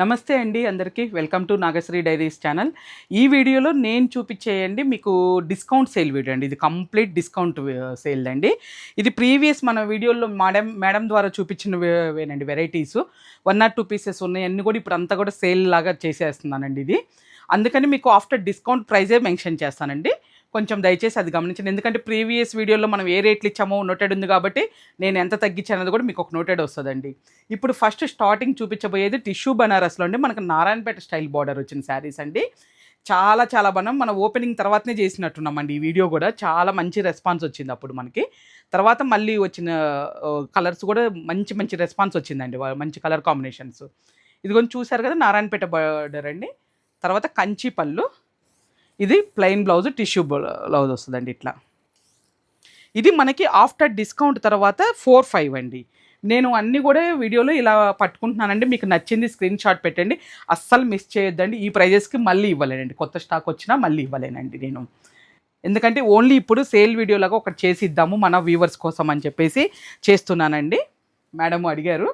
నమస్తే అండి అందరికీ. Welcome to Nagashri diaries channel. ఈ వీడియోలో నేను చూపించేయండి మీకు డిస్కౌంట్ సేల్ వీడియో అండి. ఇది కంప్లీట్ డిస్కౌంట్ సేల్ అండి. ఇది ప్రీవియస్ మన వీడియోలో మేడం మేడం ద్వారా చూపించినవేనండి varieties. One or two pieces ఉన్నాయి. అన్నీ కూడా ఇప్పుడు అంతా కూడా సేల్ లాగా చేసేస్తున్నానండి ఇది. అందుకని మీకు ఆఫ్టర్ డిస్కౌంట్ ప్రైజే మెన్షన్ చేస్తానండి. కొంచెం దయచేసి అది గమనించండి. ఎందుకంటే ప్రీవియస్ వీడియోలో మనం ఏ రేట్లు ఇచ్చామో నోటెడ్ ఉంది కాబట్టి నేను ఎంత తగ్గించానది కూడా మీకు ఒక నోటెడ్ వస్తుందండి. ఇప్పుడు ఫస్ట్ స్టార్టింగ్ చూపించబోయేది టిష్యూ బనారస్లో అండి. మనకు నారాయణపేట స్టైల్ బార్డర్ వచ్చిన శారీస్ అండి. చాలా చాలా మనం మన ఓపెనింగ్ తర్వాతనే చేసినట్టున్నామండి. ఈ వీడియో కూడా చాలా మంచి రెస్పాన్స్ వచ్చింది అప్పుడు మనకి. తర్వాత మళ్ళీ వచ్చిన కలర్స్ కూడా మంచి మంచి రెస్పాన్స్ వచ్చిందండి. మంచి కలర్ కాంబినేషన్స్. ఇది కొంచెం చూసారు కదా నారాయణపేట బార్డర్ అండి. తర్వాత కంచి పళ్ళు ఇది ప్లెయిన్ బ్లౌజ్ టిష్యూ బ్లౌజ్ వస్తుందండి ఇట్లా. ఇది మనకి ఆఫ్టర్ డిస్కౌంట్ తర్వాత ఫోర్ ఫైవ్ అండి. నేను అన్నీ కూడా వీడియోలో ఇలా పట్టుకుంటున్నానండి. మీకు నచ్చింది స్క్రీన్ షాట్ పెట్టండి. అస్సలు మిస్ చేయొద్దండి. ఈ ప్రైజెస్కి మళ్ళీ ఇవ్వలేనండి. కొత్త స్టాక్ వచ్చినా మళ్ళీ ఇవ్వలేనండి నేను. ఎందుకంటే ఓన్లీ ఇప్పుడు సేల్ వీడియోలాగా ఒకటి చేసి ఇద్దాము మన వ్యూవర్స్ కోసం అని చెప్పేసి చేస్తున్నానండి. మేడం అడిగారు.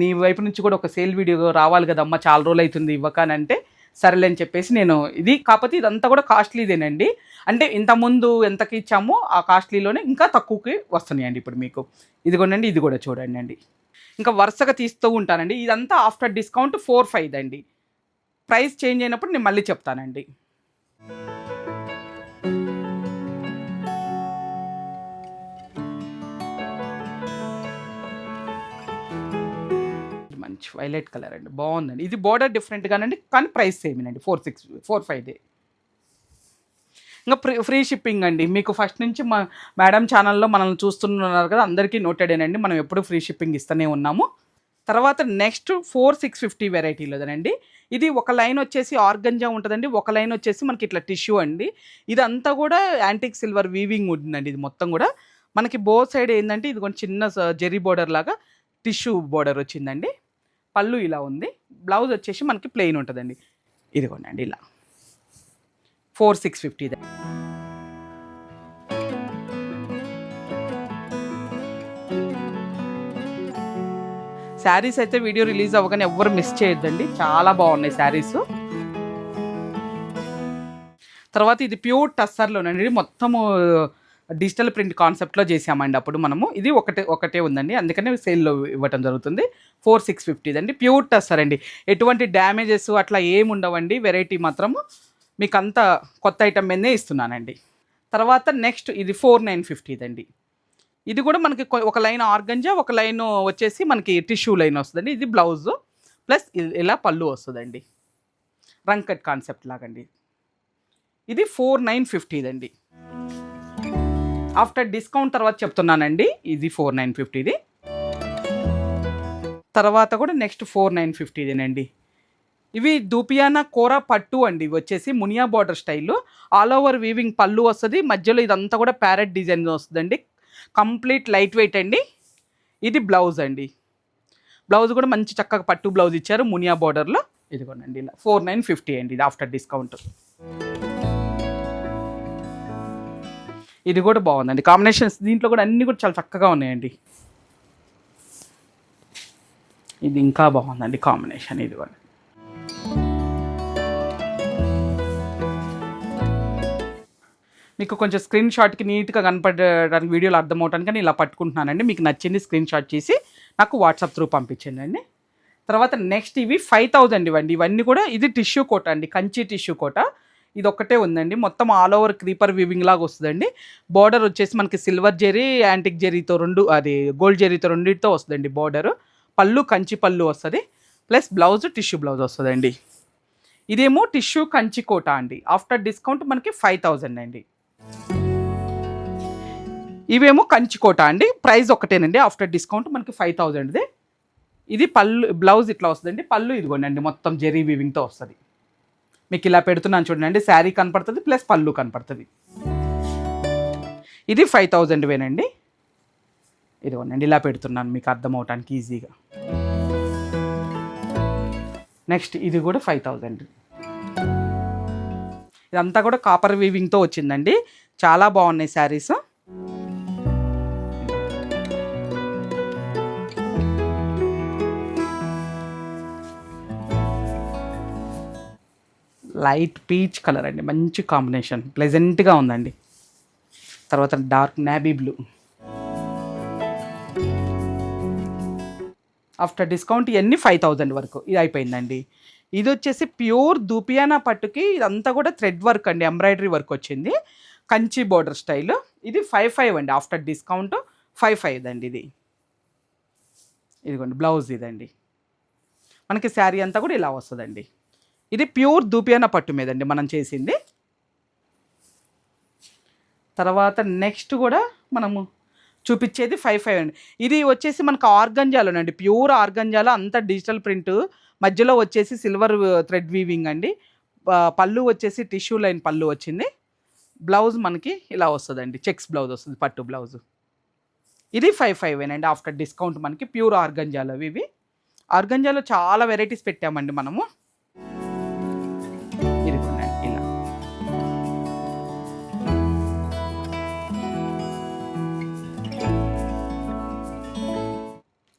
నీ వైపు నుంచి కూడా ఒక సేల్ వీడియో రావాలి కదమ్మా చాలా రోజులు అవుతుంది ఇవ్వకానంటే. సరేలే అని చెప్పేసి నేను ఇది. కాకపోతే ఇదంతా కూడా కాస్ట్లీదేనండి. అంటే ఇంతకుముందు ఎంతకి ఇచ్చామో ఆ కాస్ట్లీలోనే ఇంకా తక్కువకి వస్తున్నాయండి ఇప్పుడు మీకు. ఇదిగోనండి ఇది కూడా చూడండి అండి. ఇంకా వరుసగా తీస్తూ ఉంటానండి. ఇదంతా ఆఫ్టర్ డిస్కౌంట్ ఫోర్ ఫైవ్ అండి ప్రైస్ చేంజ్ అయినప్పుడు నేను మళ్ళీ చెప్తానండి. ఇది మంచి వైలెట్ కలర్ అండి. బాగుందండి. ఇది బోర్డర్ డిఫరెంట్గానండి కానీ price సేమేనండి four six four five day ఇంకా ఫ్రీ ఫ్రీ షిప్పింగ్ అండి. మీకు ఫస్ట్ నుంచి మా మేడం ఛానల్లో మనల్ని చూస్తున్నారు కదా అందరికీ నోటెడేనండి మనం ఎప్పుడు ఫ్రీ షిప్పింగ్ ఇస్తూనే ఉన్నాము. తర్వాత నెక్స్ట్ ఫోర్ సిక్స్ ఫిఫ్టీ వెరైటీలోదండి ఇది ఒక లైన్ వచ్చేసి ఆర్గంజా ఉంటుందండి. ఒక లైన్ వచ్చేసి మనకి ఇట్లా టిష్యూ అండి. ఇదంతా కూడా యాంటిక్ సిల్వర్ వీవింగ్ ఉంటుందండి ఇది మొత్తం కూడా. మనకి బో సైడ్ ఏంటంటే ఇది కొంచెం చిన్న జెరీ బోర్డర్ లాగా టిష్యూ బోర్డర్ వచ్చిందండి. పళ్ళు ఇలా ఉంది. బ్లౌజ్ వచ్చేసి మనకి ప్లెయిన్ ఉంటుందండి. ఇదిగోండి ఇలా. ఫోర్ సిక్స్ ఫిఫ్టీ శారీస్ అయితే వీడియో రిలీజ్ అవ్వగానే ఎవ్వరు మిస్ చేయొద్దండి. చాలా బాగున్నాయి శారీస్. తర్వాత ఇది ప్యూర్ టస్సర్లోనండి. మొత్తము డిజిటల్ ప్రింట్ కాన్సెప్ట్లో చేసామండి అప్పుడు మనము. ఇది ఒకటే ఒకటే ఉందండి. అందుకనే సేల్లో ఇవ్వటం జరుగుతుంది. ఫోర్ సిక్స్ ఫిఫ్టీ అండి ప్యూర్ టస్టర్ అండి. ఎటువంటి డ్యామేజెస్ అట్లా ఏమి ఉండవండి వెరైటీ మాత్రము మీకు అంత కొత్త ఐటమ్ మీదనే ఇస్తున్నానండి. తర్వాత నెక్స్ట్ ఇది ఫోర్ నైన్ ఫిఫ్టీదండి ఇది కూడా మనకి ఒక లైన్ ఆర్గంజా ఒక లైన్ వచ్చేసి మనకి టిష్యూ లైన్ వస్తుందండి. ఇది బ్లౌజ్ ప్లస్ ఇలా పళ్ళు వస్తుందండి. రంకట్ కాన్సెప్ట్ లాగండి. ఇది ఫోర్ నైన్ ఫిఫ్టీదండి ఆఫ్టర్ డిస్కౌంట్ తర్వాత చెప్తున్నానండి. ఇది ఫోర్ నైన్ ఫిఫ్టీది. తర్వాత కూడా నెక్స్ట్ ఫోర్ నైన్ ఫిఫ్టీదేనండి. ఇవి దూపియానా కోరా పట్టు అండి. ఇవి వచ్చేసి మునియా బార్డర్ స్టైల్లో ఆల్ ఓవర్ వీవింగ్ పళ్ళు వస్తుంది. మధ్యలో ఇదంతా కూడా ప్యారెట్ డిజైన్ వస్తుందండి. కంప్లీట్ లైట్ వెయిట్ అండి. ఇది బ్లౌజ్ అండి. బ్లౌజ్ కూడా మంచి చక్కగా పట్టు బ్లౌజ్ ఇచ్చారు మునియా బార్డర్లో. ఇదిగోనండి ఇలా ఫోర్ నైన్ ఫిఫ్టీ అండి. ఇది ఆఫ్టర్ డిస్కౌంట్. ఇది కూడా బాగుందండి. కాంబినేషన్స్ దీంట్లో కూడా అన్నీ కూడా చాలా చక్కగా ఉన్నాయండి. ఇది ఇంకా బాగుందండి కాంబినేషన్ ఇది కూడా. మీకు కొంచెం స్క్రీన్ షాట్కి నీట్గా కనపడడానికి వీడియోలో అర్థమవటానికి కానీ ఇలా పట్టుకుంటున్నానండి. మీకు నచ్చింది స్క్రీన్ షాట్ చేసి నాకు వాట్సాప్ త్రూ పంపించండి అండి. తర్వాత నెక్స్ట్ ఇవి ఫైవ్ థౌజండ్ ఇవ్వండి. ఇవన్నీ కూడా ఇది టిష్యూ కోట అండి. కంచి టిష్యూ కోట. ఇది ఒక్కటే ఉందండి. మొత్తం ఆల్ ఓవర్ క్రీపర్ వీవింగ్ లాగా వస్తుందండి. బార్డర్ వచ్చేసి మనకి సిల్వర్ జెరీ యాంటిక్ జెరీతో రెండు అది గోల్డ్ జెరీతో రెండింటితో వస్తుందండి బార్డర్ పళ్ళు కంచి పళ్ళు వస్తుంది. ప్లస్ బ్లౌజ్ టిష్యూ బ్లౌజ్ వస్తుందండి. ఇదేమో టిష్యూ కంచి కోట అండి. ఆఫ్టర్ డిస్కౌంట్ మనకి ఫైవ్ థౌజండ్ అండి. ఇవేమో కంచికోట అండి. ప్రైస్ ఒకటేనండి. ఆఫ్టర్ డిస్కౌంట్ మనకి ఫైవ్ థౌజండ్ది ఇది పళ్ళు బ్లౌజ్ ఇట్లా వస్తుందండి. పళ్ళు ఇదిగోండి మొత్తం జెరీ వీవింగ్తో వస్తుంది. మీకు ఇలా పెడుతున్నాను చూడండి. శారీ కనపడుతుంది ప్లస్ పళ్ళు కనపడుతుంది. ఇది ఫైవ్ థౌజండ్ వేనండి ఇదిగోనండి ఇలా పెడుతున్నాను మీకు అర్థం అవటానికి ఈజీగా. నెక్స్ట్ ఇది కూడా ఫైవ్ థౌజండ్. ఇదంతా కూడా కాపర్ వీవింగ్తో వచ్చిందండి. చాలా బాగున్నాయి శారీస్. లైట్ పీచ్ కలర్ అండి. మంచి కాంబినేషన్. ప్లెజెంట్గా ఉందండి. తర్వాత dark navy blue. After discount ఇవన్నీ ఫైవ్ థౌజండ్ వరకు. ఇది అయిపోయిందండి. ఇది వచ్చేసి ప్యూర్ దూపియానా పట్టుకి ఇదంతా కూడా థ్రెడ్ వర్క్ అండి. ఎంబ్రాయిడరీ వర్క్ వచ్చింది. Kanchi border style. ఇది ఫైవ్ ఫైవ్ అండి. ఆఫ్టర్ డిస్కౌంట్ ఫైవ్ ఫైవ్ అండి ఇది. ఇదిగోండి బ్లౌజ్ ఇదండి. మనకి శారీ అంతా కూడా ఇలా వస్తుందండి. ఇది ప్యూర్ దూపియాన పట్టు మీదండి మనం చేసింది. తర్వాత నెక్స్ట్ కూడా మనము చూపించేది ఫైవ్ ఫైవ్ అండి. ఇది వచ్చేసి మనకు ఆర్గంజాలోనండి ప్యూర్ ఆర్గంజాలో అంతా డిజిటల్ ప్రింట్ మధ్యలో వచ్చేసి సిల్వర్ థ్రెడ్ వీవింగ్ అండి. పళ్ళు వచ్చేసి టిష్యూ లైన్ పళ్ళు వచ్చింది. బ్లౌజ్ మనకి ఇలా వస్తుందండి. చెక్స్ బ్లౌజ్ వస్తుంది పట్టు బ్లౌజ్ ఇది ఫైవ్ ఫైవ్ అండి ఆఫ్టర్ డిస్కౌంట్ మనకి ప్యూర్ ఆర్గంజాలో ఇవి. ఆర్గంజాలో చాలా వెరైటీస్ పెట్టామండి మనము.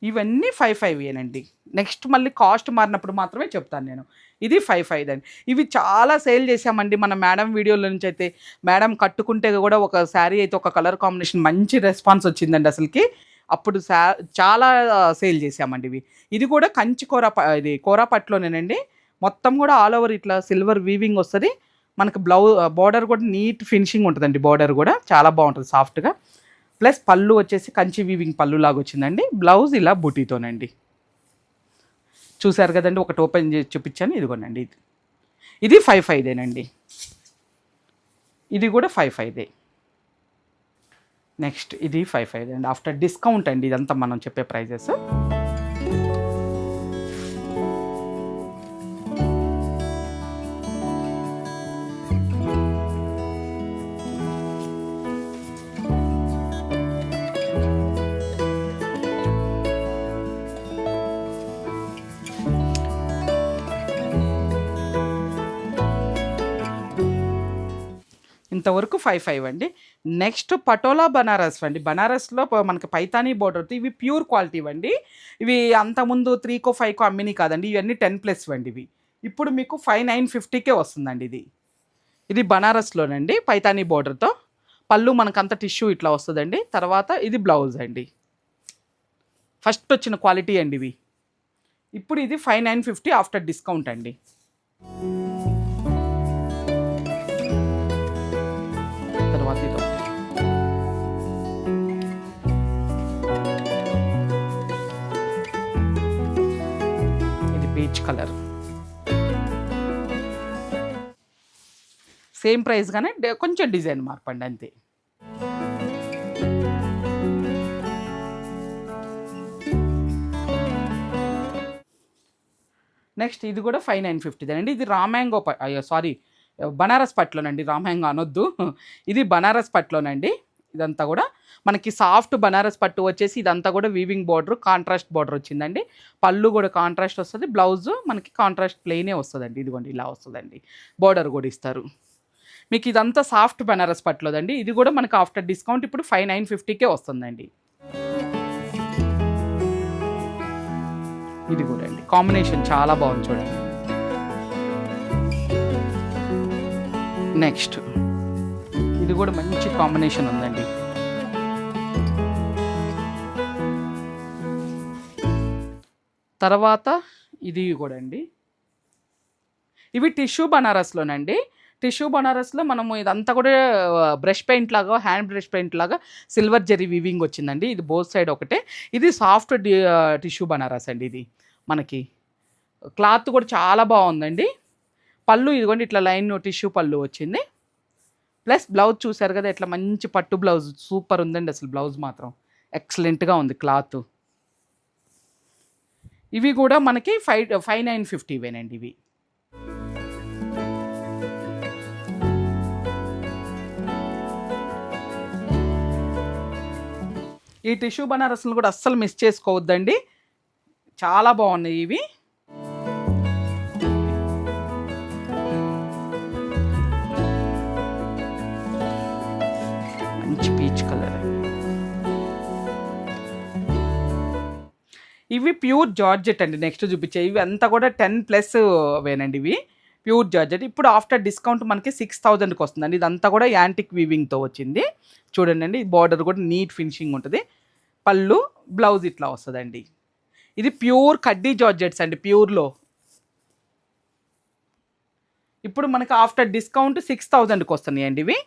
ఇవన్నీ ఫైవ్ ఫైవ్ ఏనండి. నెక్స్ట్ మళ్ళీ కాస్ట్ మారినప్పుడు మాత్రమే చెప్తాను నేను. ఇది ఫైవ్ ఫైవ్ అండి. ఇవి చాలా సేల్ చేసామండి మన మేడం వీడియోల నుంచి అయితే. మేడం కట్టుకుంటే కూడా ఒక శారీ అయితే ఒక కలర్ కాంబినేషన్ మంచి రెస్పాన్స్ వచ్చిందండి అసలుకి. అప్పుడు శా చాలా సేల్ చేసామండి ఇవి. ఇది కూడా కంచి కూర ప- ఇది కూరపట్లోనేనండి మొత్తం కూడా ఆల్ ఓవర్ ఇట్లా సిల్వర్ వీవింగ్ వస్తుంది. మనకు బ్లౌ బార్డర్ కూడా నీట్ ఫినిషింగ్ ఉంటుందండి బార్డర్ కూడా. చాలా బాగుంటుంది సాఫ్ట్గా ప్లస్ పళ్ళు వచ్చేసి కంచి వీవింగ్ పళ్ళు లాగా వచ్చిందండి. బ్లౌజ్ ఇలా బుటీతోనండి. చూసారు కదండి ఒకటి ఓపెన్ చేసి చూపించాను ఇదిగోనండి ఇది. ఇది ఫైవ్ ఫైవ్దేనండి ఇది కూడా ఫైవ్ ఫైవ్దే నెక్స్ట్ ఇది ఫైవ్ ఫైవ్ అండి. ఆఫ్టర్ డిస్కౌంట్ అండి ఇదంతా మనం చెప్పే ప్రైజెస్. ఇంతవరకు ఫైవ్ ఫైవ్ అండి. నెక్స్ట్ పటోలా బనారస్ అండి. బనారస్లో మనకి పైతానీ బోర్డర్ ఇవి ప్యూర్ క్వాలిటీ అండి ఇవి అంతకుముందు త్రీకో ఫైవ్కో అమ్మిని కాదండి. ఇవన్నీ టెన్ ప్లస్ అండి ఇవి. ఇప్పుడు మీకు ఫైవ్ నైన్ ఫిఫ్టీకే వస్తుందండి ఇది. ఇది బనారస్లోనండి పైతానీ బోర్డర్తో పళ్ళు మనకంత టిష్యూ ఇట్లా వస్తుందండి. తర్వాత ఇది బ్లౌజ్ అండి. ఫస్ట్ వచ్చిన క్వాలిటీ అండి ఇవి. ఇప్పుడు ఇది five nine fifty after discount అండి. కలర్ సేమ్ ప్రైస్గానే కొంచెం డిజైన్ మార్పండి అంతే. నెక్స్ట్ ఇది కూడా ఫైవ్ నైన్ ఫిఫ్టీదేనండి ఇది రామ్యాంగో అయ్యో సారీ బనారస్ పట్లోనండి రామ్యాంగో అనొద్దు. ఇది బనారస్ పట్లోనండి ఇదంతా కూడా మనకి సాఫ్ట్ బనారస్ పట్టు వచ్చేసి ఇదంతా కూడా వీవింగ్ బార్డర్ కాంట్రాస్ట్ బార్డర్ వచ్చిందండి. పళ్ళు కూడా కాంట్రాస్ట్ వస్తుంది బ్లౌజ్ మనకి కాంట్రాస్ట్ ప్లెయినే వస్తుందండి. ఇదిగోండి ఇలా వస్తుందండి. బార్డర్ కూడా ఇస్తారు. మీకు ఇదంతా సాఫ్ట్ బనారస్ పట్టులోదండి. ఇది కూడా మనకి ఆఫ్టర్ డిస్కౌంట్ ఇప్పుడు ఫైవ్ నైన్ ఫిఫ్టీకే వస్తుందండి. ఇది కూడా అండి. కాంబినేషన్ చాలా బాగుంది చూడండి. నెక్స్ట్ ఇది కూడా మంచి కాంబినేషన్ ఉందండి. తర్వాత ఇది కూడా అండి. ఇవి టిష్యూ బనారస్లోనండి. టిష్యూ బనారస్లో మనము ఇదంతా కూడా బ్రష్ పెయింట్ లాగా హ్యాండ్ బ్రష్ పెయింట్ లాగా సిల్వర్ జరీ వీవింగ్ వచ్చిందండి. ఇది బోత్ సైడ్ ఒకటే. ఇది సాఫ్ట్ టిష్యూ బనారస్ అండి ఇది మనకి. క్లాత్ కూడా చాలా బాగుందండి. పళ్ళు ఇదిగోండి ఇట్లా లైన్ టిష్యూ పళ్ళు వచ్చింది. ప్లస్ బ్లౌజ్ చూసారు కదా ఇట్లా మంచి పట్టు బ్లౌజ్. సూపర్ ఉందండి అసలు బ్లౌజ్ మాత్రం. ఎక్సలెంట్గా ఉంది క్లాత్. ఇవి కూడా మనకి ఫైవ్ ఫైవ్ నైన్ ఫిఫ్టీవేనండి ఇవి. ఈ టిష్యూ బనారస్లు కూడా అస్సలు మిస్ చేసుకోవద్దండి. చాలా బాగున్నాయి ఇవి. ఇవి ప్యూర్ జార్జెట్ అండి నెక్స్ట్ చూపించే. ఇవి అంతా కూడా టెన్ ప్లస్ వేనండి ఇవి. Pure georgette. ఇప్పుడు ఆఫ్టర్ డిస్కౌంట్ మనకి సిక్స్ థౌజండ్కి వస్తుందండి. ఇదంతా కూడా యాంటిక్ వీవింగ్తో వచ్చింది. చూడండి అండి బార్డర్ కూడా నీట్ ఫినిషింగ్ ఉంటుంది. పళ్ళు బ్లౌజ్ ఇట్లా వస్తుందండి. ఇది ప్యూర్ కడ్డీ జార్జెట్స్ అండి ప్యూర్లో. ఇప్పుడు మనకి ఆఫ్టర్ డిస్కౌంట్ సిక్స్ థౌజండ్కి వస్తున్నాయి అండి ఇవి.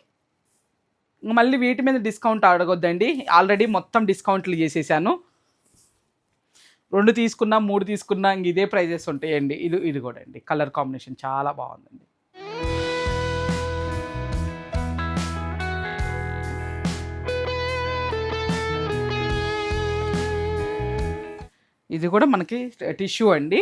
మళ్ళీ వీటి మీద డిస్కౌంట్ అడగొద్దండి. ఆల్రెడీ మొత్తం డిస్కౌంట్లు చేసేసాను. రెండు తీసుకున్నా మూడు తీసుకున్నా ఇంక ఇదే ప్రైజెస్ ఉంటాయండి. ఇది ఇది కూడా అండి. కలర్ కాంబినేషన్ చాలా బాగుందండి. ఇది కూడా మనకి టిష్యూ అండి.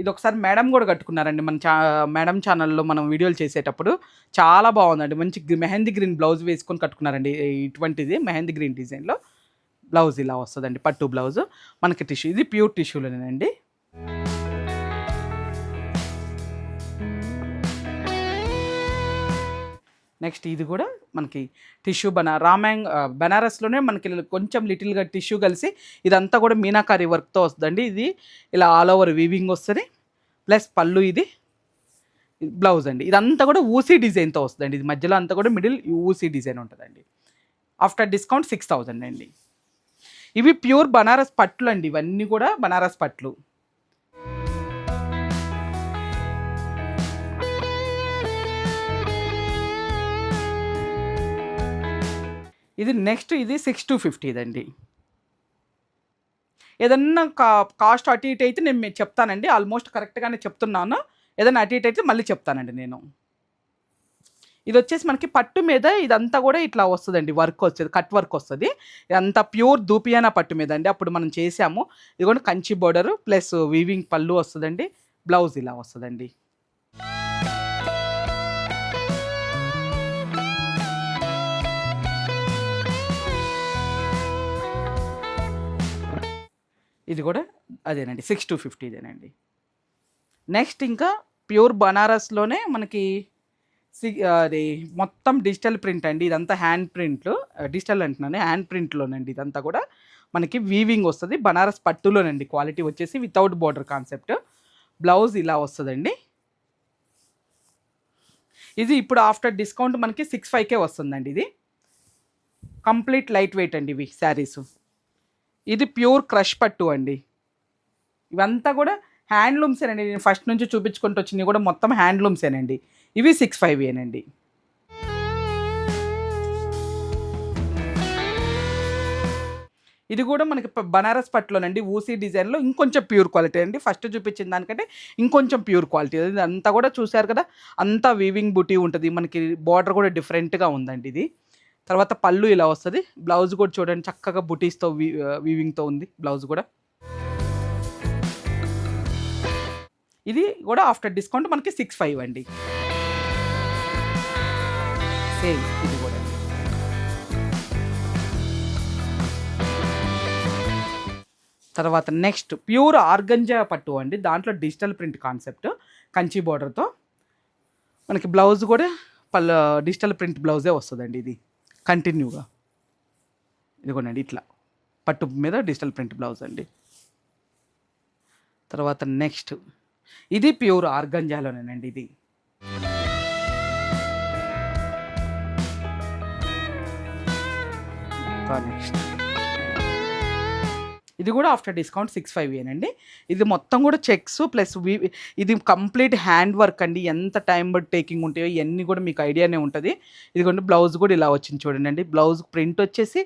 ఇది ఒకసారి మేడం కూడా కట్టుకున్నారండి. మన చా మేడం ఛానల్లో మనం వీడియోలు చేసేటప్పుడు చాలా బాగుందండి. మంచి మెహందీ గ్రీన్ బ్లౌజ్ వేసుకొని కట్టుకున్నారండి. ఇటువంటిది మెహందీ గ్రీన్ డిజైన్లో. బ్లౌజ్ ఇలా వస్తుందండి పట్టు బ్లౌజ్. మనకి టిష్యూ ఇది ప్యూర్ టిష్యూలోనేనండి నెక్స్ట్ ఇది కూడా మనకి టిష్యూ బనా రామాంగ్ బెనారస్లోనే మనకి కొంచెం లిటిల్గా టిష్యూ కలిసి ఇదంతా కూడా మీనాకారి వర్క్తో వస్తుందండి ఇది. ఇలా ఆల్ ఓవర్ వీవింగ్ వస్తుంది. ప్లస్ పళ్ళు ఇది. బ్లౌజ్ అండి. ఇదంతా కూడా ఊసీ డిజైన్తో వస్తుందండి. ఇది మధ్యలో అంతా కూడా మిడిల్ ఊసీ డిజైన్ ఉంటుందండి. ఆఫ్టర్ డిస్కౌంట్ సిక్స్ థౌజండ్ అండి. ఇవి ప్యూర్ బనారస్ పట్లు అండి ఇవన్నీ కూడా బనారస్ పట్లు. ఇది నెక్స్ట్ ఇది సిక్స్ టు ఫిఫ్టీదండి ఏదన్నా కా కాస్ట్ అటు ఇటు అయితే నేను చెప్తానండి ఆల్మోస్ట్ కరెక్ట్గానే చెప్తున్నాను. ఏదైనా అటు ఇటు అయితే మళ్ళీ చెప్తానండి నేను. ఇది వచ్చేసి మనకి పట్టు మీద ఇదంతా కూడా ఇట్లా వస్తుందండి వర్క్ వచ్చేది కట్ వర్క్ వస్తుంది. ఇదంతా ప్యూర్ దూపియానా పట్టు మీద అండి. అప్పుడు మనం చేసాము. ఇది కూడా కంచి బోర్డరు ప్లస్ వీవింగ్ పళ్ళు వస్తుందండి బ్లౌజ్ ఇలా వస్తుందండి. ఇది కూడా అదేనండి సిక్స్ టు ఫిఫ్టీదేనండి నెక్స్ట్ ఇంకా ప్యూర్ బనారస్లోనే మనకి అది మొత్తం డిజిటల్ ప్రింట్ అండి. ఇదంతా హ్యాండ్ ప్రింట్లు. డిజిటల్ అంటున్నాను హ్యాండ్ ప్రింట్లోనండి ఇదంతా కూడా. మనకి వీవింగ్ వస్తుంది. బనారస్ పట్టులోనండి. క్వాలిటీ వచ్చేసి వితౌట్ బార్డర్ కాన్సెప్ట్. బ్లౌజ్ ఇలా వస్తుందండి. ఇది ఇప్పుడు ఆఫ్టర్ డిస్కౌంట్ మనకి సిక్స్ ఫైవ్కే వస్తుందండి ఇది. కంప్లీట్ లైట్ వెయిట్ అండి ఇవి శారీస్. ఇది ప్యూర్ క్రష్ పట్టు అండి. ఇవంతా కూడా హ్యాండ్లూమ్సేనండి. నేను ఫస్ట్ నుంచి చూపించుకుంటూ వచ్చినవి కూడా మొత్తం హ్యాండ్లూమ్సేనండి. ఇవి సిక్స్ ఫైవ్ ఏనండి. ఇది కూడా మనకి బనారస్ పట్టులోనండి ఊసీ డిజైన్లో ఇంకొంచెం ప్యూర్ క్వాలిటీ అండి. ఫస్ట్ చూపించిన దానికంటే ఇంకొంచెం ప్యూర్ క్వాలిటీ. అంతా కూడా చూశారు కదా అంతా వీవింగ్ బుటీ ఉంటుంది. మనకి బార్డర్ కూడా డిఫరెంట్గా ఉందండి ఇది. తర్వాత పళ్ళు ఇలా వస్తుంది. బ్లౌజ్ కూడా చూడండి చక్కగా బుటీస్తో వీ వీవింగ్తో ఉంది బ్లౌజ్ కూడా. ఇది కూడా ఆఫ్టర్ డిస్కౌంట్ మనకి సిక్స్ ఫైవ్ అండి. సేమ్ ఇది కూడా తర్వాత నెక్స్ట్ ప్యూర్ ఆర్గంజా పట్టు అండి. దాంట్లో డిజిటల్ ప్రింట్ కాన్సెప్ట్ కంచి బార్డర్తో మనకి బ్లౌజ్ కూడా పల్ డిజిటల్ ప్రింట్ బ్లౌజే వస్తుందండి ఇది. కంటిన్యూగా ఇదిగోనండి ఇట్లా. పట్టు మీద డిజిటల్ ప్రింట్ బ్లౌజ్ అండి. తర్వాత నెక్స్ట్ ఇది ప్యూర్ ఆర్గంజాలోనేనండి ఇది. నెక్స్ట్ ఇది కూడా ఆఫ్టర్ డిస్కౌంట్ సిక్స్ ఫైవ్ ఏనండి. ఇది మొత్తం కూడా చెక్స్ ప్లస్ ఇది కంప్లీట్ హ్యాండ్ వర్క్ అండి. ఎంత టైం బట్ టేకింగ్ ఉంటాయో ఇవన్నీ కూడా మీకు ఐడియానే ఉంటుంది. ఇదిగోండి బ్లౌజ్ కూడా ఇలా వచ్చింది చూడండి అండి బ్లౌజ్ ప్రింట్ వచ్చేసి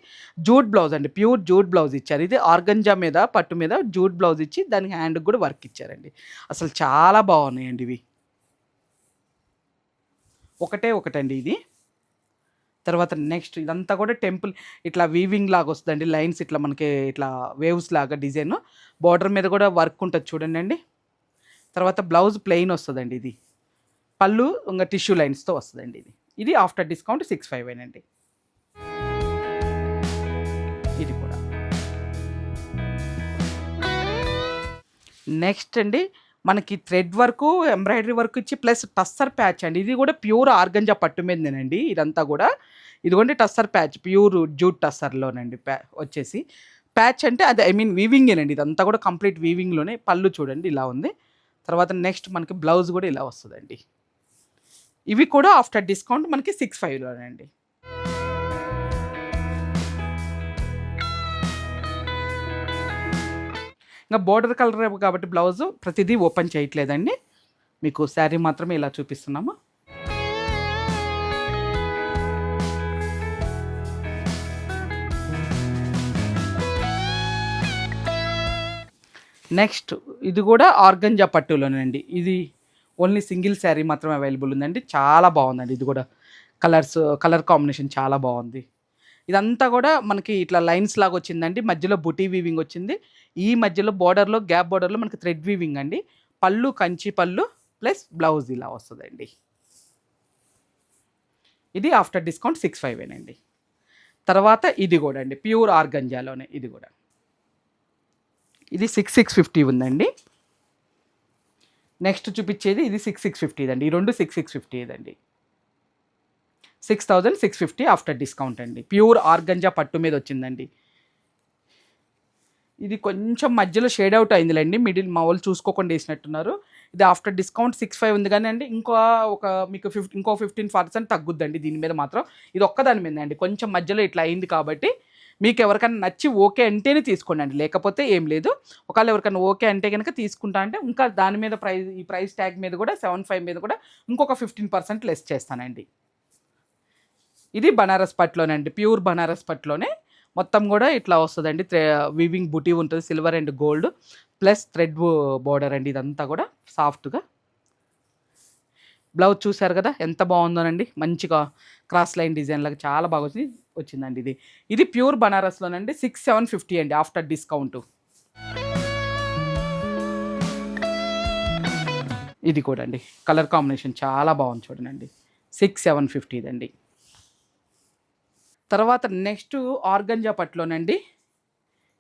జూట్ బ్లౌజ్ అండి. ప్యూర్ జూట్ బ్లౌజ్ ఇచ్చారు. ఇది ఆర్గంజా మీద పట్టు మీద జూట్ బ్లౌజ్ ఇచ్చి దానికి హ్యాండ్కి కూడా వర్క్ ఇచ్చారండి. అసలు చాలా బాగున్నాయండి ఇవి. ఒకటే ఒకటండి ఇది. తర్వాత నెక్స్ట్ ఇదంతా కూడా టెంపుల్ ఇట్లా వీవింగ్ లాగా వస్తుందండి. లైన్స్ ఇట్లా మనకి ఇట్లా వేవ్స్ లాగా డిజైన్ బార్డర్ మీద కూడా వర్క్ ఉంటుంది చూడండి అండి తర్వాత బ్లౌజ్ ప్లెయిన్ వస్తుందండి ఇది. పళ్ళు ఇంకా టిష్యూ లైన్స్తో వస్తుందండి ఇది. ఇది ఆఫ్టర్ డిస్కౌంట్ సిక్స్ ఫైవ్ అండి ఇది కూడా. నెక్స్ట్ అండి మనకి థ్రెడ్ వర్క్ ఎంబ్రాయిడరీ వర్క్ ఇచ్చి ప్లస్ టస్సర్ ప్యాచ్ అండి. ఇది కూడా ప్యూర్ ఆర్గంజా పట్టు మీదనండి ఇదంతా కూడా. ఇదిగోండి టస్సర్ ప్యాచ్ ప్యూర్ జూట్ టస్సర్లోనండి ప్యా వచ్చేసి. ప్యాచ్ అంటే అది ఐ మీన్ వీవింగేనండి. ఇదంతా కూడా కంప్లీట్ వీవింగ్లోనే పళ్ళు చూడండి ఇలా ఉంది. తర్వాత నెక్స్ట్ మనకి బ్లౌజ్ కూడా ఇలా వస్తుందండి. ఇవి కూడా ఆఫ్టర్ డిస్కౌంట్ మనకి సిక్స్ ఫైవ్లోనండి. ఇంకా బోర్డర్ కలర్ కాబట్టి బ్లౌజ్ ప్రతిదీ ఓపెన్ చేయట్లేదండి. మీకు శారీ మాత్రమే ఇలా చూపిస్తున్నాము. నెక్స్ట్ ఇది కూడా ఆర్గంజా పట్టులోనండి. ఇది ఓన్లీ సింగిల్ శారీ మాత్రమే అవైలబుల్ ఉందండి. చాలా బాగుందండి. ఇది కూడా కలర్స్ కలర్ కాంబినేషన్ చాలా బాగుంది. ఇదంతా కూడా మనకి ఇట్లా లైన్స్ లాగా వచ్చిందండి. మధ్యలో బుటీ వీవింగ్ వచ్చింది. ఈ మధ్యలో బార్డర్లో గ్యాప్ బార్డర్లో మనకి థ్రెడ్ వీవింగ్ అండి. పళ్ళు కంచి పళ్ళు ప్లస్ బ్లౌజ్ ఇలా వస్తుందండి. ఇది ఆఫ్టర్ డిస్కౌంట్ సిక్స్ ఫైవ్ అండి తర్వాత ఇది కూడా అండి. ప్యూర్ ఆర్గంజాలోనే ఇది కూడా. ఇది సిక్స్ సిక్స్ ఫిఫ్టీ ఉందండి. నెక్స్ట్ చూపించేది ఇది సిక్స్ సిక్స్ ఫిఫ్టీ అండి ఈ రెండు సిక్స్ సిక్స్ ఫిఫ్టీ ఇదండి six thousand six fifty after discount అండి. ప్యూర్ ఆర్గంజా పట్టు మీద వచ్చిందండి. ఇది కొంచెం మధ్యలో షేడ్ అవుట్ అయిందిలేండి. మిడిల్ మా వాళ్ళు చూసుకోకుండా వేసినట్టున్నారు. ఇది ఆఫ్టర్ డిస్కౌంట్ సిక్స్ ఫైవ్ ఉంది కానీ అండి ఇంకో ఒక మీకు ఫిఫ్టీ ఇంకో ఫిఫ్టీన్ పర్సెంట్ తగ్గుద్దండి దీని మీద మాత్రం. ఇది ఒక్కదాని మీద అండి. కొంచెం మధ్యలో ఇట్లా అయింది కాబట్టి మీకు ఎవరికైనా నచ్చి ఓకే అంటేనే తీసుకోండి అండి. లేకపోతే ఏం లేదు. ఒకవేళ ఎవరికైనా ఓకే అంటే కనుక తీసుకుంటా అంటే ఇంకా దాని మీద ప్రైస్ ఈ ప్రైస్ ట్యాగ్ మీద కూడా సెవెన్ ఫైవ్ మీద కూడా ఇంకొక ఫిఫ్టీన్ పర్సెంట్ లెస్ చేస్తానండి. ఇది బనారస్ పట్లోనండి ప్యూర్ బనారస్ పట్టులోనే మొత్తం కూడా ఇట్లా వస్తుందండి. వీవింగ్ బుటీ ఉంటుంది silver and gold plus thread border అండి ఇదంతా కూడా సాఫ్ట్గా. బ్లౌజ్ చూసారు కదా ఎంత బాగుందోనండి. మంచిగా క్రాస్ లైన్ డిజైన్ లాగా చాలా బాగా వచ్చింది వచ్చిందండి ఇది. ఇది ప్యూర్ బనారస్లోనండి సిక్స్ సెవెన్ ఫిఫ్టీ అండి ఆఫ్టర్ డిస్కౌంట్. ఇది కూడా అండి కలర్ కాంబినేషన్ చాలా బాగుంది చూడండి. సిక్స్ సెవెన్ ఫిఫ్టీ అండి తర్వాత నెక్స్ట్ ఆర్గంజా పట్టులోనండి.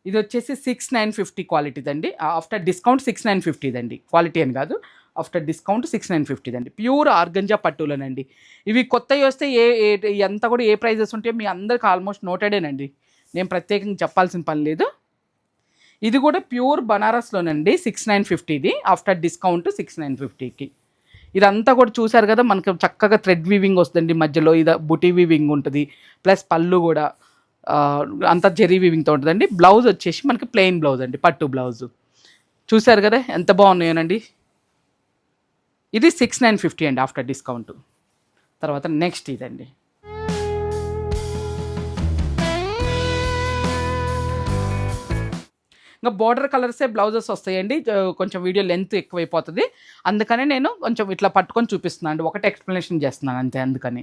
ఇది వచ్చేసి సిక్స్ నైన్ ఫిఫ్టీ క్వాలిటీదండి. ఆఫ్టర్ డిస్కౌంట్ సిక్స్ నైన్ ఫిఫ్టీదండి. క్వాలిటీ అని కాదు. ఆఫ్టర్ డిస్కౌంట్ సిక్స్ నైన్ ఫిఫ్టీదండి. ప్యూర్ ఆర్గంజా పట్టులోనండి. ఇవి కొత్తవి వస్తే ఏ ఏ ఎంత కూడా ఏ ప్రైజెస్ ఉంటాయో మీ అందరికి ఆల్మోస్ట్ నోటెడేనండి. నేను ప్రత్యేకంగా చెప్పాల్సిన పని లేదు. ఇది కూడా ప్యూర్ బనారస్లోనండి. సిక్స్ నైన్ ఫిఫ్టీది. ఆఫ్టర్ డిస్కౌంట్ సిక్స్ నైన్ ఫిఫ్టీకి. ఇదంతా కూడా చూసారు కదా మనకి చక్కగా థ్రెడ్ వీవింగ్ వస్తుందండి మధ్యలో. ఇది బుటీ వీవింగ్ ఉంటుంది. ప్లస్ పళ్ళు కూడా అంత అంతా జెరీ వీవింగ్తో ఉంటుందండి. బ్లౌజ్ వచ్చేసి మనకి ప్లెయిన్ బ్లౌజ్ అండి పట్టు బ్లౌజ్. చూసారు కదా ఎంత బాగున్నాయోనండి? ఇది సిక్స్ నైన్ ఫిఫ్టీ అండి ఆఫ్టర్ డిస్కౌంట్. తర్వాత నెక్స్ట్ ఇదండి. ఇంకా బార్డర్ కలర్సే బ్లౌజెస్ వస్తాయండి. కొంచెం వీడియో లెంత్ ఎక్కువైపోతుంది. అందుకనే నేను కొంచెం ఇట్లా పట్టుకొని చూపిస్తున్నాను అండి. ఒకటి ఎక్స్ప్లెనేషన్ చేస్తున్నాను అంతే అందుకని.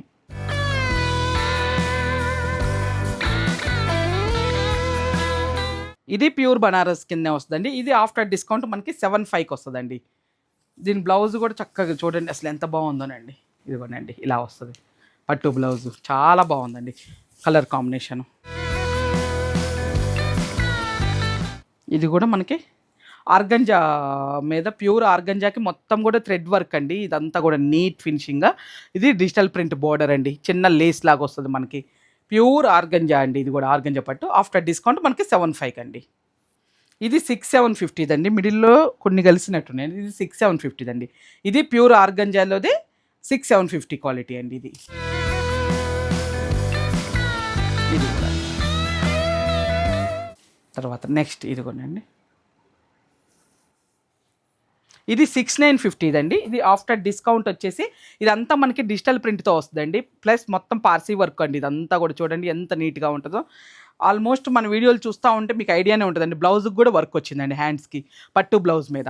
ఇది ప్యూర్ బనారస్ కిందే వస్తుందండి. ఇది ఆఫ్టర్ డిస్కౌంట్ మనకి సెవెన్ ఫైవ్కి వస్తుందండి. దీని బ్లౌజ్ కూడా చక్కగా చూడండి అసలు ఎంత బాగుందోనండి. ఇదిగోనండి ఇలా వస్తుంది. పట్టు బ్లౌజ్ చాలా బాగుందండి. కలర్ కాంబినేషను ఇది కూడా మనకి ఆర్గంజా మీద ప్యూర్ ఆర్గంజాకి మొత్తం కూడా థ్రెడ్ వర్క్ అండి. ఇదంతా కూడా నీట్ ఫినిషింగ్గా ఇది డిజిటల్ ప్రింట్ బోర్డర్ అండి. చిన్న లేస్ లాగా వస్తుంది మనకి. ప్యూర్ ఆర్గంజా అండి ఇది కూడా ఆర్గంజా పట్టు. ఆఫ్టర్ డిస్కౌంట్ మనకి సెవెన్ ఫైవ్ అండి. ఇది సిక్స్ సెవెన్ ఫిఫ్టీది అండి మిడిల్లో కొన్ని కలిసినట్టున్నాయి ఇది సిక్స్ సెవెన్ ఫిఫ్టీది అండి ఇది ప్యూర్ ఆర్గంజాలోది సిక్స్ సెవెన్ ఫిఫ్టీ క్వాలిటీ అండి ఇది. తర్వాత నెక్స్ట్ ఇది కొనండి. ఇది సిక్స్ నైన్ ఫిఫ్టీదండి ఇది ఆఫ్టర్ డిస్కౌంట్ వచ్చేసి ఇదంతా మనకి డిజిటల్ ప్రింట్తో వస్తుందండి. ప్లస్ మొత్తం పార్సీ వర్క్ అండి. ఇదంతా కూడా చూడండి ఎంత నీట్గా ఉంటుందో. ఆల్మోస్ట్ మన వీడియోలు చూస్తూ ఉంటే మీకు ఐడియానే ఉంటుందండి. బ్లౌజ్కి కూడా వర్క్ వచ్చిందండి హ్యాండ్స్కి పట్టు బ్లౌజ్ మీద.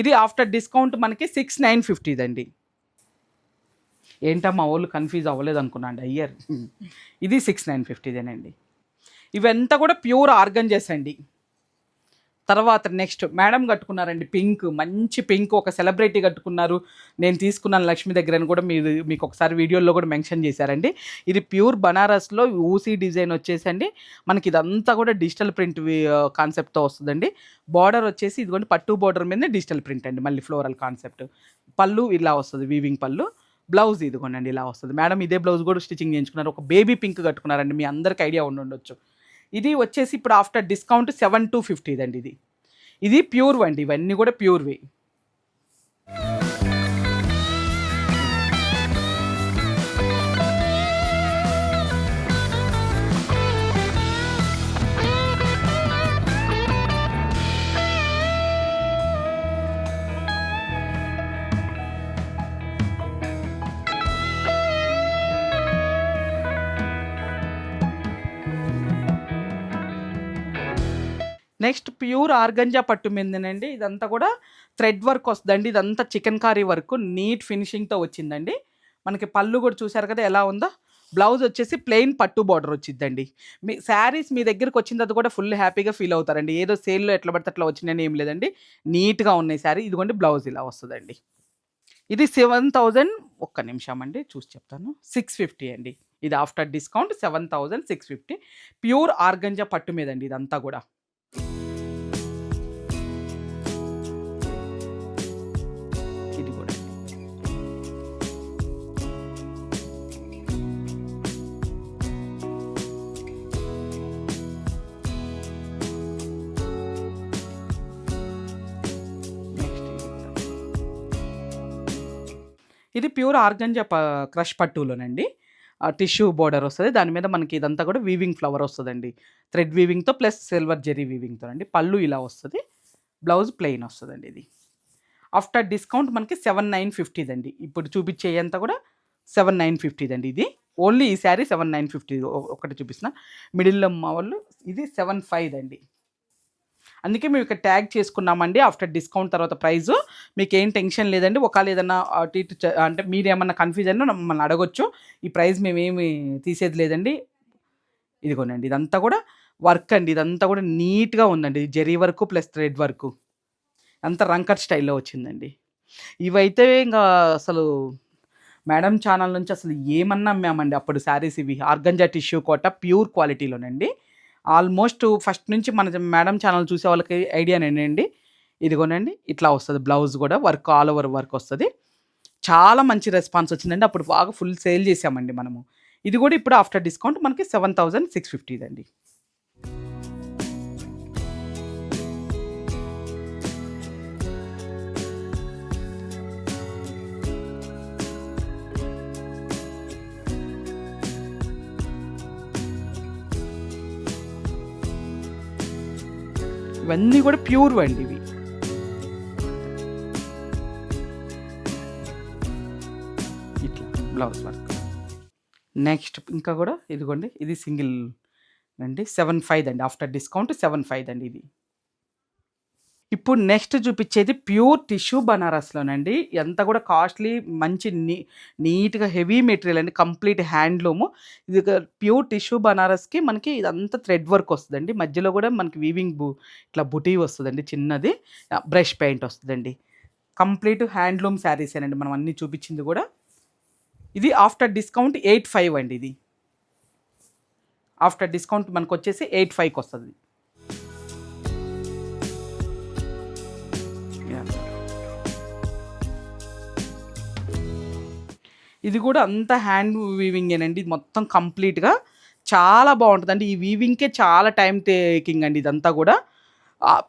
ఇది ఆఫ్టర్ డిస్కౌంట్ మనకి సిక్స్ నైన్ ఫిఫ్టీదండి ఏంటో మా వాళ్ళు కన్ఫ్యూజ్ అవ్వలేదు అనుకున్నాండి అయ్యర్. ఇది సిక్స్ నైన్ ఫిఫ్టీదేనండి ఇవంతా కూడా ప్యూర్ ఆర్గంజెస్ అండి. తర్వాత నెక్స్ట్ మేడం కట్టుకున్నారండి పింక్ మంచి పింక్ ఒక సెలబ్రిటీ కట్టుకున్నారు. నేను తీసుకున్నాను లక్ష్మి దగ్గర అని కూడా మీరు మీకు ఒకసారి వీడియోలో కూడా మెన్షన్ చేశారండి. ఇది ప్యూర్ బనారస్లో ఊసీ డిజైన్ వచ్చేసండి. మనకి ఇదంతా కూడా డిజిటల్ ప్రింట్ కాన్సెప్ట్తో వస్తుందండి. బార్డర్ వచ్చేసి ఇదిగోండి పట్టు బార్డర్ మీద డిజిటల్ ప్రింట్ అండి మళ్ళీ ఫ్లోరల్ కాన్సెప్ట్. పళ్ళు ఇలా వస్తుంది వీవింగ్ పళ్ళు. బ్లౌజ్ ఇదిగోండి ఇలా వస్తుంది. మేడం ఇదే బ్లౌజ్ కూడా స్టిచ్చింగ్ చేయించుకున్నారు. ఒక బేబీ పింక్ కట్టుకున్నారండి. మీ అందరికి ఐడియా ఉండి ఉండొచ్చు ఇది వచ్చేసి ఇప్పుడు after discount seven two fifty అండి ఇది. ఇది ప్యూర్ అండి ఇవన్నీ కూడా ప్యూర్వి. నెక్స్ట్ ప్యూర్ ఆర్గంజా పట్టు మీదనండి ఇదంతా కూడా థ్రెడ్ వర్క్ వస్తుందండి. ఇదంతా చికెన్ కర్రీ వర్క్ నీట్ ఫినిషింగ్తో వచ్చిందండి. మనకి పళ్ళు కూడా చూసారు కదా ఎలా ఉందో. బ్లౌజ్ వచ్చేసి ప్లెయిన్ పట్టు బార్డర్ వచ్చిందండి. మీ శారీస్ మీ దగ్గరకు వచ్చిన తర్వాత కూడా ఫుల్ హ్యాపీగా ఫీల్ అవుతారండి. ఏదో సేల్లో ఎట్లా పడితే అట్లా వచ్చినాయని ఏం లేదండి. నీట్గా ఉన్నాయి శారీ. ఇదిగోండి బ్లౌజ్ ఇలా వస్తుందండి. ఇది సెవెన్ థౌజండ్ ఒక్క నిమిషం అండి. చూసి చెప్తాను. సిక్స్ ఫిఫ్టీ అండి. ఇది after discount seven thousand six fifty. Pure organza పట్టు మీదండి ఇదంతా కూడా. ఇది ప్యూర్ ఆర్గంజా ప క్రష్ పట్టులోనండి. టిష్యూ బోర్డర్ వస్తుంది. దాని మీద మనకి ఇదంతా కూడా వీవింగ్ ఫ్లవర్ వస్తుందండి. థ్రెడ్ వీవింగ్తో ప్లస్ సిల్వర్ జెరీ వీవింగ్తో అండి. పళ్ళు ఇలా వస్తుంది. బ్లౌజ్ ప్లెయిన్ వస్తుందండి ఇది. ఆఫ్టర్ డిస్కౌంట్ మనకి సెవెన్ నైన్ ఫిఫ్టీదండి. ఇప్పుడు చూపించే అంతా కూడా సెవెన్ నైన్ ఫిఫ్టీదండి ఇది. ఓన్లీ ఈ శారీ సెవెన్ నైన్ ఫిఫ్టీ ఒకటి చూపిస్తున్నా. మిడిల్లో మా వాళ్ళు ఇది సెవెన్ ఫైవ్ అండి అందుకే మేము ఇక్కడ ట్యాగ్ చేసుకున్నామండి. ఆఫ్టర్ డిస్కౌంట్ తర్వాత ప్రైస్ మీకు ఏం టెన్షన్ లేదండి. ఒకవేళ ఏదన్నా అటు ఇటు అంటే మీరు ఏమన్నా కన్ఫ్యూజ్ అయినా మమ్మల్ని అడగొచ్చు. ఈ ప్రైస్ మేమేమి తీసేది లేదండి. ఇదిగోనండి ఇదంతా కూడా వర్క్ అండి. ఇదంతా కూడా నీట్గా ఉందండి. Zari work plus thread work. అంతా రంకర్ స్టైల్లో వచ్చిందండి. ఇవైతే ఇంకా అసలు మేడం ఛానల్ నుంచి అసలు ఏమన్నా అమ్మామండి అప్పుడు శారీస్ ఇవి. ఆర్గంజా టిష్యూ కోట ప్యూర్ క్వాలిటీలోనండి. ఆల్మోస్ట్ ఫస్ట్ నుంచి మన మేడం ఛానల్ చూసే వాళ్ళకి ఐడియానేనండి ఇదిగోనండి ఇట్లా వస్తుంది బ్లౌజ్ కూడా వర్క్ ఆల్ ఓవర్ వర్క్ వస్తుంది. చాలా మంచి రెస్పాన్స్ వచ్చిందండి. అప్పుడు బాగా ఫుల్ సేల్ చేసామండి మనము. ఇది కూడా ఇప్పుడు ఆఫ్టర్ డిస్కౌంట్ మనకి సెవెన్ థౌజండ్ సిక్స్ ఫిఫ్టీదండి ఇవన్నీ కూడా ప్యూర్ అండి ఇవి. ఇట్లా బ్లౌజ్ వర్క్. నెక్స్ట్ ఇంకా కూడా ఇదిగోండి ఇది సింగిల్ అండి సెవెన్ ఫైవ్ అండి. ఆఫ్టర్ డిస్కౌంట్ సెవెన్ ఫైవ్ అండి ఇది. ఇప్పుడు నెక్స్ట్ చూపించేది ప్యూర్ టిష్యూ బనారస్లోనండి. ఎంత కూడా కాస్ట్లీ మంచి నీ నీట్గా హెవీ మెటీరియల్ అండి. Complete handloom. ఇది ప్యూర్ టిష్యూ బనారస్కి మనకి ఇదంతా థ్రెడ్ వర్క్ వస్తుందండి. మధ్యలో కూడా మనకి వీవింగ్ బు ఇట్లా బుటీ వస్తుందండి చిన్నది. బ్రష్ పెయింట్ వస్తుందండి. కంప్లీట్ హ్యాండ్లూమ్ శారీస్ అండి మనం అన్నీ చూపించింది కూడా. ఇది ఆఫ్టర్ డిస్కౌంట్ ఎయిట్ ఫైవ్ అండి ఇది. ఆఫ్టర్ డిస్కౌంట్ మనకు వచ్చేసి ఎయిట్ ఫైవ్కి వస్తుంది. ఇది కూడా అంత హ్యాండ్ వీవింగేనండి ఇది మొత్తం కంప్లీట్గా చాలా బాగుంటుందండి ఈ వీవింగ్కే చాలా టైం టేకింగ్ అండి ఇదంతా కూడా.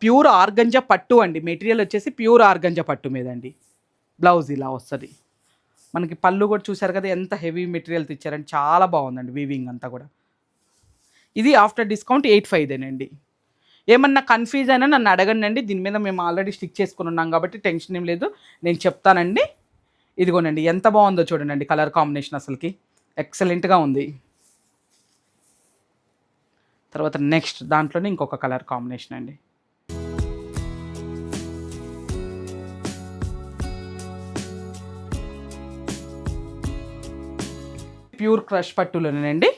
ప్యూర్ ఆర్గంజా పట్టు అండి. మెటీరియల్ వచ్చేసి ప్యూర్ ఆర్గంజా పట్టు మీద అండి బ్లౌజ్ ఇలా వస్తుంది. మనకి పళ్ళు కూడా చూసారు కదా ఎంత హెవీ మెటీరియల్ తెచ్చారండి. చాలా బాగుందండి వీవింగ్ అంతా కూడా. ఇది ఆఫ్టర్ డిస్కౌంట్ ఎయిట్ ఫైవ్దేనండి ఏమన్నా కన్ఫ్యూజ్ అయినా నన్ను అడగండి అండి దీని మీద మేము ఆల్రెడీ స్టిక్ చేసుకుని ఉన్నాం కాబట్టి టెన్షన్ ఏం లేదు. నేను చెప్తానండి. ఇదిగోనండి ఎంత బాగుందో చూడండి కలర్ కాంబినేషన్ అసలుకి. ఎక్సలెంట్గా ఉంది. తర్వాత నెక్స్ట్ దాంట్లోనే ఇంకొక కలర్ కాంబినేషన్ అండి. ప్యూర్ క్రష్ పట్టులోనేనండి.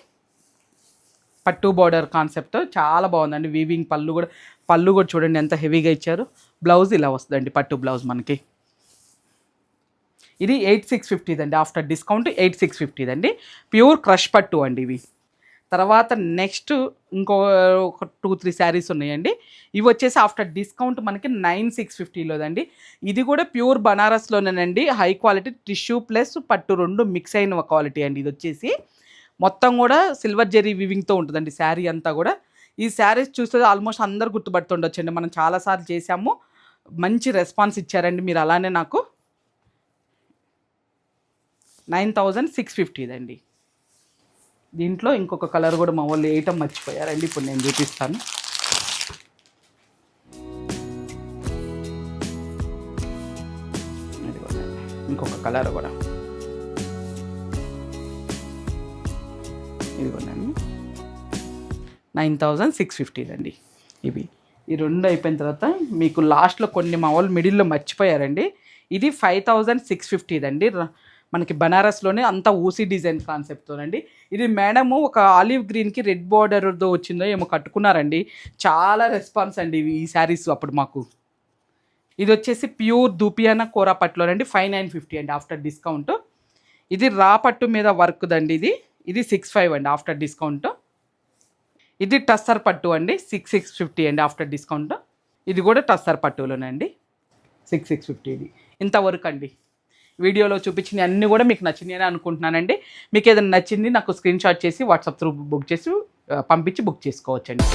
పట్టు బార్డర్ కాన్సెప్ట్ చాలా బాగుందండి. వీవింగ్ పళ్ళు కూడా పళ్ళు కూడా చూడండి ఎంత హెవీగా ఇచ్చారు. బ్లౌజ్ ఇలా వస్తుందండి పట్టు బ్లౌజ్ మనకి. ఇది ఎయిట్ సిక్స్ ఫిఫ్టీదండి ఆఫ్టర్ డిస్కౌంట్ ఎయిట్ సిక్స్ ఫిఫ్టీదండి ప్యూర్ క్రష్ పట్టు అండి ఇవి. తర్వాత నెక్స్ట్ ఇంకో ఒక టూ త్రీ శారీస్ ఉన్నాయండి. ఇవి వచ్చేసి ఆఫ్టర్ డిస్కౌంట్ మనకి నైన్ సిక్స్ ఫిఫ్టీలోదండి ఇది కూడా ప్యూర్ బనారస్లోనేనండి. హై క్వాలిటీ టిష్యూ ప్లస్ పట్టు రెండు మిక్స్ అయిన క్వాలిటీ అండి ఇది వచ్చేసి. మొత్తం కూడా సిల్వర్ జెరీ వివింగ్తో ఉంటుందండి శారీ అంతా కూడా. ఈ శారీస్ చూస్తే ఆల్మోస్ట్ అందరు గుర్తుపడుతుండొచ్చండి. మనం చాలాసార్లు చేసాము మంచి రెస్పాన్స్ ఇచ్చారండి మీరు అలానే నాకు. నైన్ థౌజండ్ సిక్స్ ఫిఫ్టీదండి దీంట్లో ఇంకొక కలర్ కూడా మా వాళ్ళు వేయటం మర్చిపోయారండి. ఇప్పుడు నేను చూపిస్తాను. ఇంకొక కలర్ కూడా. ఇదిగోండి నైన్ థౌజండ్ సిక్స్ ఫిఫ్టీదండి ఇవి. ఈ రెండు అయిపోయిన తర్వాత మీకు లాస్ట్లో కొన్ని మా వాళ్ళు మిడిల్లో మర్చిపోయారండి. ఇది ఫైవ్ థౌజండ్ సిక్స్ ఫిఫ్టీదండి మనకి బనారస్లోనే అంతా ఊసీ డిజైన్ కాన్సెప్ట్తోనండి ఇది మేడము ఒక ఆలివ్ గ్రీన్కి రెడ్ బార్డర్తో వచ్చిందో ఏమో కట్టుకున్నారండి. చాలా రెస్పాన్స్ అండి ఇవి ఈ శారీస్ అప్పుడు మాకు. ఇది వచ్చేసి ప్యూర్ దూపియానా కోరా పట్టులోనండి ఫైవ్ నైన్ ఫిఫ్టీ అండి ఆఫ్టర్ డిస్కౌంట్. ఇది రా పట్టు మీద వర్క్ దండి ఇది. ఇది సిక్స్ ఫైవ్ అండి ఆఫ్టర్ డిస్కౌంట్. ఇది టస్సర్ పట్టు అండి సిక్స్ సిక్స్ ఫిఫ్టీ అండి ఆఫ్టర్ డిస్కౌంట్. ఇది కూడా టస్సర్ పట్టులోనండి. సిక్స్ సిక్స్ ఫిఫ్టీ ఇది. ఇంతవరకు అండి. వీడియోలో చూపించిన అన్నీ కూడా మీకు నచ్చినాయి అని అనుకుంటున్నానండి. మీకు ఏదైనా నచ్చింది నాకు స్క్రీన్ షాట్ చేసి వాట్సాప్ త్రూ బుక్ చేసి పంపించి బుక్ చేసుకోవచ్చండి.